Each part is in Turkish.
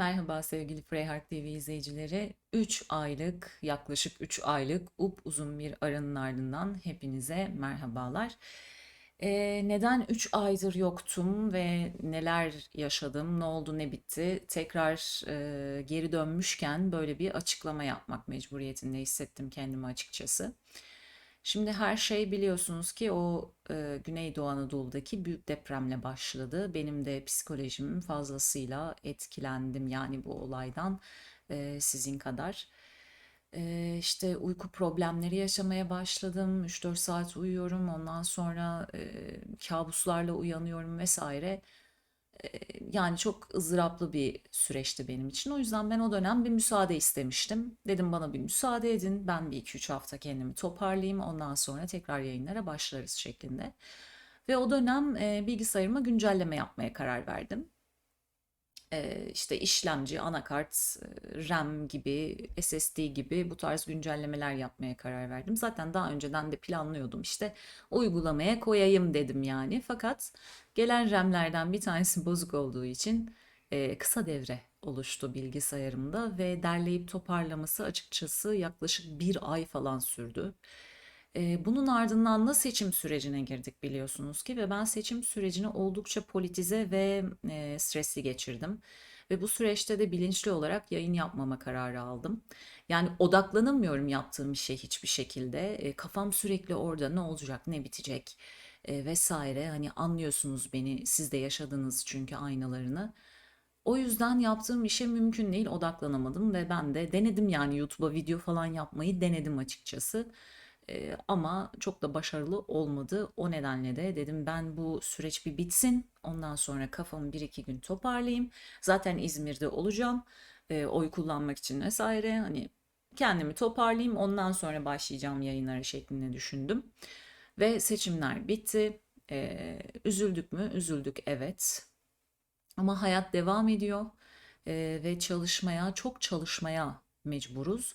Merhaba sevgili Freyhark TV izleyicileri. 3 aylık, yaklaşık 3 aylık upuzun bir aranın ardından hepinize merhabalar. Ee, neden 3 aydır yoktum ve neler yaşadım, ne oldu, ne bitti? Tekrar e, geri dönmüşken böyle bir açıklama yapmak mecburiyetinde hissettim kendimi açıkçası. Şimdi her şey biliyorsunuz ki o e, Güneydoğu Anadolu'daki büyük depremle başladı. Benim de psikolojim fazlasıyla etkilendim yani bu olaydan e, sizin kadar. E, işte uyku problemleri yaşamaya başladım. 3-4 saat uyuyorum. Ondan sonra e, kabuslarla uyanıyorum vesaire. Yani çok ızdıraplı bir süreçti benim için. O yüzden ben o dönem bir müsaade istemiştim. Dedim bana bir müsaade edin. Ben bir iki üç hafta kendimi toparlayayım. Ondan sonra tekrar yayınlara başlarız şeklinde. Ve o dönem e, bilgisayarıma güncelleme yapmaya karar verdim. İşte işlemci, anakart, RAM gibi, SSD gibi bu tarz güncellemeler yapmaya karar verdim. Zaten daha önceden de planlıyordum işte uygulamaya koyayım dedim yani. Fakat gelen RAM'lerden bir tanesi bozuk olduğu için kısa devre oluştu bilgisayarımda ve derleyip toparlaması açıkçası yaklaşık bir ay falan sürdü. Bunun ardından da seçim sürecine girdik biliyorsunuz ki ve ben seçim sürecini oldukça politize ve stresli geçirdim. Ve bu süreçte de bilinçli olarak yayın yapmama kararı aldım. Yani odaklanamıyorum yaptığım bir şey hiçbir şekilde. Kafam sürekli orada ne olacak, ne bitecek vesaire. Hani anlıyorsunuz beni, siz de yaşadınız çünkü aynalarını. O yüzden yaptığım işe mümkün değil odaklanamadım ve ben de denedim yani YouTube'a video falan yapmayı denedim açıkçası. Ama çok da başarılı olmadı. O nedenle de dedim ben bu süreç bir bitsin. Ondan sonra kafamı bir iki gün toparlayayım. Zaten İzmir'de olacağım. Ee, oy kullanmak için vesaire. Hani kendimi toparlayayım. Ondan sonra başlayacağım yayınlara şeklinde düşündüm. Ve seçimler bitti. Ee, üzüldük mü? Üzüldük evet. Ama hayat devam ediyor. Ee, ve çalışmaya, çok çalışmaya mecburuz.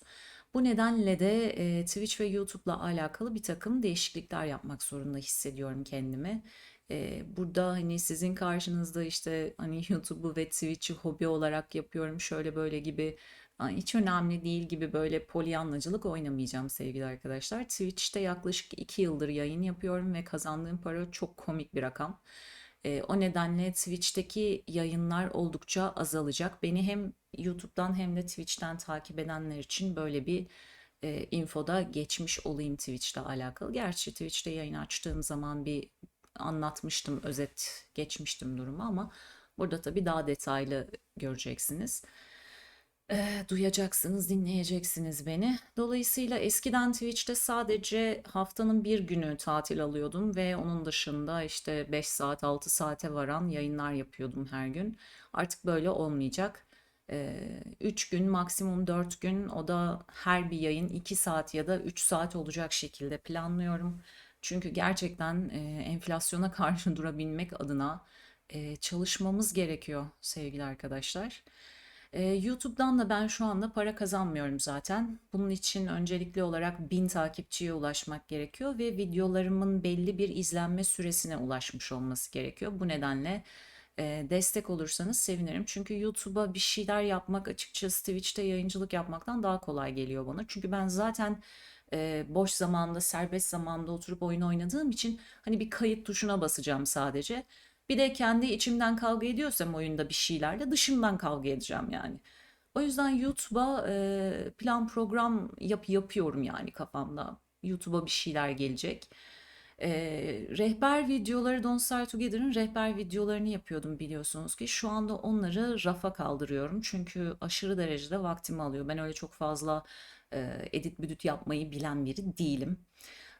Bu nedenle de e, Twitch ve YouTube'la alakalı bir takım değişiklikler yapmak zorunda hissediyorum kendimi. E, burada hani sizin karşınızda işte hani YouTube'u ve Twitch'i hobi olarak yapıyorum şöyle böyle gibi hiç önemli değil gibi böyle polyanlacılık oynamayacağım sevgili arkadaşlar. Twitch'te yaklaşık 2 yıldır yayın yapıyorum ve kazandığım para çok komik bir rakam. E, o nedenle Twitch'teki yayınlar oldukça azalacak. Beni hem YouTube'dan hem de Twitch'ten takip edenler için böyle bir e, infoda geçmiş olayım Twitch'le alakalı. Gerçi Twitch'te yayın açtığım zaman bir anlatmıştım, özet geçmiştim durumu ama burada tabii daha detaylı göreceksiniz. E, duyacaksınız, dinleyeceksiniz beni. Dolayısıyla eskiden Twitch'te sadece haftanın bir günü tatil alıyordum ve onun dışında işte 5 saat 6 saate varan yayınlar yapıyordum her gün. Artık böyle olmayacak. 3 gün maksimum 4 gün o da her bir yayın 2 saat ya da 3 saat olacak şekilde planlıyorum. Çünkü gerçekten enflasyona karşı durabilmek adına çalışmamız gerekiyor sevgili arkadaşlar. Ee, YouTube'dan da ben şu anda para kazanmıyorum zaten. Bunun için öncelikli olarak 1000 takipçiye ulaşmak gerekiyor ve videolarımın belli bir izlenme süresine ulaşmış olması gerekiyor. Bu nedenle e, destek olursanız sevinirim. Çünkü YouTube'a bir şeyler yapmak açıkçası Twitch'te yayıncılık yapmaktan daha kolay geliyor bana. Çünkü ben zaten e, boş zamanda, serbest zamanda oturup oyun oynadığım için hani bir kayıt tuşuna basacağım sadece. Bir de kendi içimden kavga ediyorsam oyunda bir şeylerle dışımdan kavga edeceğim yani. O yüzden YouTube'a e, plan program yap yapıyorum yani kafamda. YouTube'a bir şeyler gelecek. E, rehber videoları Don't Start Together'ın rehber videolarını yapıyordum biliyorsunuz ki. Şu anda onları rafa kaldırıyorum. Çünkü aşırı derecede vaktimi alıyor. Ben öyle çok fazla e, edit büdüt yapmayı bilen biri değilim.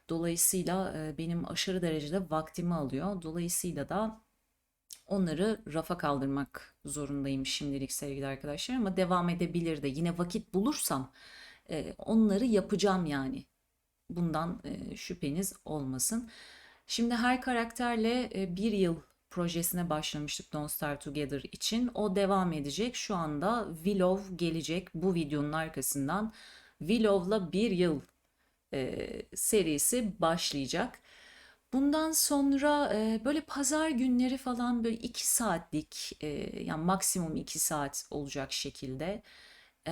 Dolayısıyla e, benim aşırı derecede vaktimi alıyor. Dolayısıyla da onları rafa kaldırmak zorundayım şimdilik sevgili arkadaşlar ama devam edebilir de yine vakit bulursam e, onları yapacağım yani. Bundan e, şüpheniz olmasın. Şimdi her karakterle e, bir yıl projesine başlamıştık Don't Start Together için. O devam edecek. Şu anda Willow gelecek bu videonun arkasından. Willow'la bir yıl e, serisi başlayacak. Bundan sonra e, böyle pazar günleri falan böyle 2 saatlik e, yani maksimum 2 saat olacak şekilde e,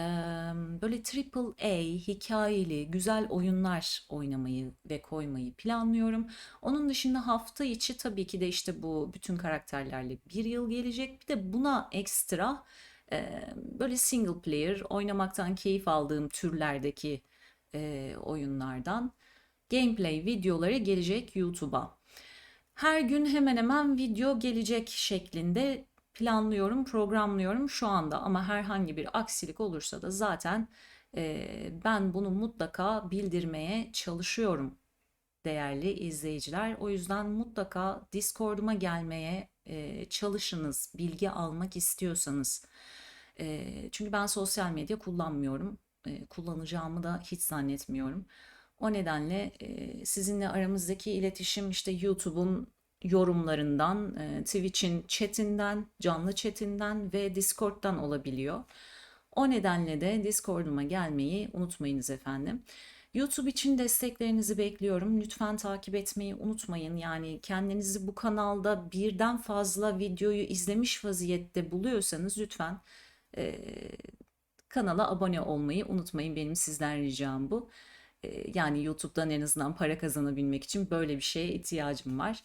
böyle triple A hikayeli güzel oyunlar oynamayı ve koymayı planlıyorum. Onun dışında hafta içi tabii ki de işte bu bütün karakterlerle bir yıl gelecek. Bir de buna ekstra e, böyle single player oynamaktan keyif aldığım türlerdeki e, oyunlardan gameplay videoları gelecek YouTube'a. Her gün hemen hemen video gelecek şeklinde planlıyorum, programlıyorum şu anda ama herhangi bir aksilik olursa da zaten e, ben bunu mutlaka bildirmeye çalışıyorum değerli izleyiciler. O yüzden mutlaka Discord'uma gelmeye e, çalışınız, bilgi almak istiyorsanız. E, çünkü ben sosyal medya kullanmıyorum, e, kullanacağımı da hiç zannetmiyorum. O nedenle e, sizinle aramızdaki iletişim işte YouTube'un yorumlarından, e, Twitch'in chatinden, canlı chatinden ve Discord'dan olabiliyor. O nedenle de Discord'uma gelmeyi unutmayınız efendim. YouTube için desteklerinizi bekliyorum. Lütfen takip etmeyi unutmayın. Yani kendinizi bu kanalda birden fazla videoyu izlemiş vaziyette buluyorsanız lütfen e, kanala abone olmayı unutmayın. Benim sizden ricam bu. Yani YouTube'dan en azından para kazanabilmek için böyle bir şeye ihtiyacım var.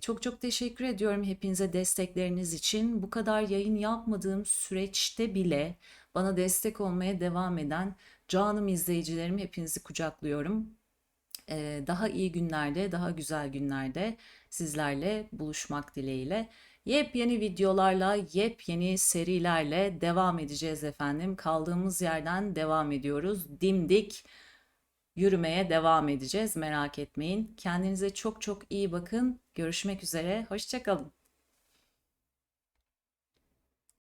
Çok çok teşekkür ediyorum hepinize destekleriniz için. Bu kadar yayın yapmadığım süreçte bile bana destek olmaya devam eden canım izleyicilerim hepinizi kucaklıyorum. Daha iyi günlerde, daha güzel günlerde sizlerle buluşmak dileğiyle. Yepyeni videolarla, yepyeni serilerle devam edeceğiz efendim. Kaldığımız yerden devam ediyoruz. Dimdik yürümeye devam edeceğiz. Merak etmeyin. Kendinize çok çok iyi bakın. Görüşmek üzere. Hoşçakalın.